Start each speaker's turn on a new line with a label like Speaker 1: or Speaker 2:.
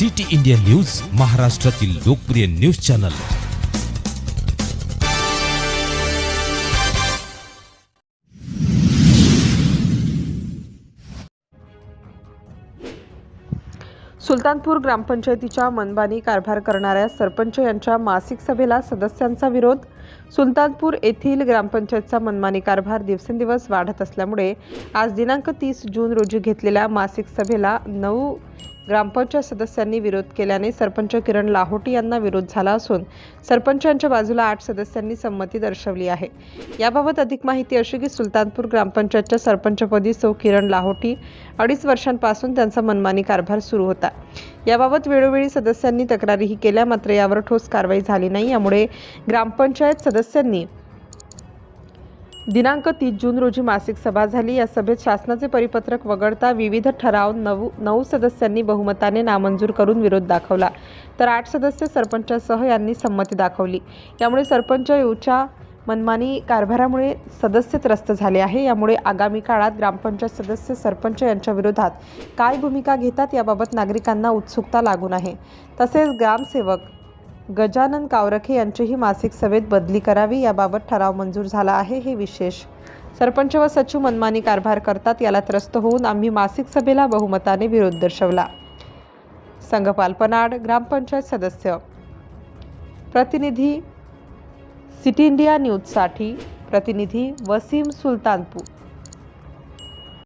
Speaker 1: City India news महाराष्ट्रातील लोकप्रिय news channel.
Speaker 2: Sultanpur ग्रामपंचायतीच्या मनमानी कारभार करणाऱ्या सरपंच यांच्या मासिक सभेला सदस्यांचा विरोध. सुलतानपूर येथील ग्रामपंचायतचा मनमानी कारभार दिवसेंदिवस वाढत असल्यामुळे आज दिनांक तीस जून रोजी घेतलेल्या मासिक सभेला नऊ ग्रामपंचायत सदस्यांनी विरोध केल्याने सरपंच किरण लाहोटी यांना विरोध झाला असून सरपंचांच्या बाजूला आठ सदस्यांनी संमती दर्शवली आहे. याबाबत अधिक माहिती अशी की सुलतानपूर ग्रामपंचायतच्या सरपंचपदी सौ किरण लाहोटी अडीच वर्षांपासून त्यांचा मनमानी कारभार सुरू होता. याबाबत वेळोवेळी सदस्यांनी तक्रारीही केल्या मात्र यावर ठोस कारवाई झाली नाही. यामुळे ग्रामपंचायत सदस्यांनी दिनांक तीस जून रोजी मासिक सभा झाली. या सभेत शासनाचे परिपत्रक वगळता विविध ठराव नऊ नऊ सदस्यांनी बहुमताने नामंजूर करून विरोध दाखवला. तर आठ सदस्य सरपंचासह यांनी संमती दाखवली. यामुळे सरपंच योच्या मनमानी कारभारामुळे सदस्य त्रस्त झाले आहे. यामुळे आगामी काळात ग्रामपंचायत सदस्य सरपंच यांच्या विरोधात काय भूमिका घेतात याबाबत नागरिकांना उत्सुकता लागून आहे. तसेच ग्रामसेवक गजानन कावरखे यांचीही मासिक सभेत बदली करावी याबाबत ठराव मंजूर झाला आहे हे विशेष. सरपंच व सचिव मनमानी कारभार करतात याला त्रस्त होऊन आम्ही मासिक सभेला बहुमताने विरोध दर्शवला. संघपाल पनाड ग्रामपंचायत सदस्य. प्रतिनिधी सिटी इंडिया न्यूजसाठी प्रतिनिधी वसीम सुलतानपूर.